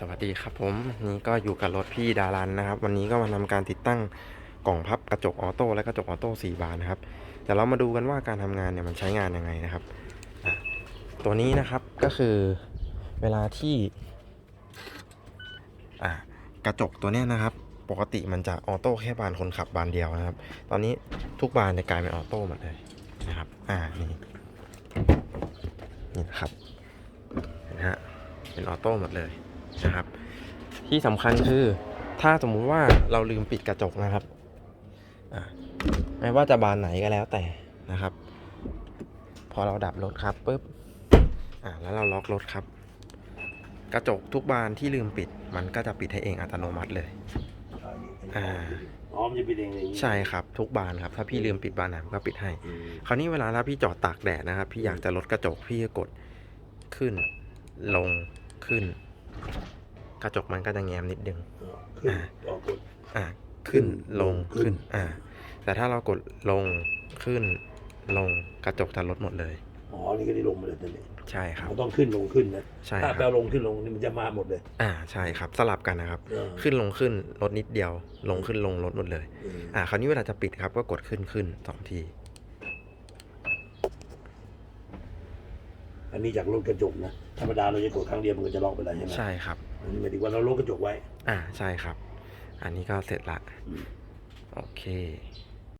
สวัสดีครับผมนี่ก็อยู่กับรถพี่ดารันนะครับ วันนี้ก็มาทำการติดตั้งกล่องพับกระจกออโต้และกระจกออโต้4บานนะครับเดี๋ยวเรามาดูกันว่าการทำงานเนี่ยมันใช้งานยังไงนะครับ ตัวนี้นะครับก็คือเวลาที่กระจกตัวเนี้ยนะครับ ปกติมันจะออโต้แค่บานคนขับบานเดียวนะครับ ตอนนี้ทุกบานเนี่ยกลายเป็นออโต้หมดเลยนะครับอ่านี่นี่นะครับเห็นฮะเป็นออโต้หมดเลย นะครับ ที่สำคัญคือถ้าสมมุติว่าเราลืมปิดกระจกนะครับอะไม่ว่าจะบานไหนก็แล้วแต่นะครับ พอเราดับรถครับปุ๊บอะแล้วเราล็อกรถครับ กระจกทุกบานที่ลืมปิด มันก็จะปิดให้เองอัตโนมัติเลยอ่าอ๋อมันจะเป็นเองอย่างนี้ใช่ครับทุกบานครับ ถ้าพี่ลืมปิดบานไหนมันก็ปิดให้อืมคราวนี้เวลาถ้าพี่จอดตากแดดนะครับ พี่อยากจะลดกระจกพี่ก็กดขึ้นลงขึ้น กระจกมันก็จะแง้มนิดนึงขึ้นออกกดอ่าขึ้นลงขึ้ขึ้นนอ่าแต่ถ้าเรากดลงขึ้นลงกระจกจะลดหมดเลย อ๋อ นี่ก็ได้ลงมาเลยตอนนี้ใช่ครับ มันต้องขึ้นลงขึ้นนะใช่ถ้าคแปลรับลงขึ้นลงนี่มันจะมาหมดเลย อ่าใช่ครับสลับกันนะครับเออขึ้นลงขึ้นลดนิดเดียว ลงขึ้นลงลดหมดเลยอืมอ่าคราวนี้เวลาจะปิดครับก็กดขึ้นขึ้นสองที อันนี้จากรถกระจกนะ ธรรมดาเราจะกดครั้งเดียวมันก็จะล็อกไปแล้วใช่ไหมใช่ครับอันนี้หมายถึงว่าเราลดกระจกไว้ อ่าใช่ครับ อันนี้ก็เสร็จละอืมโอเค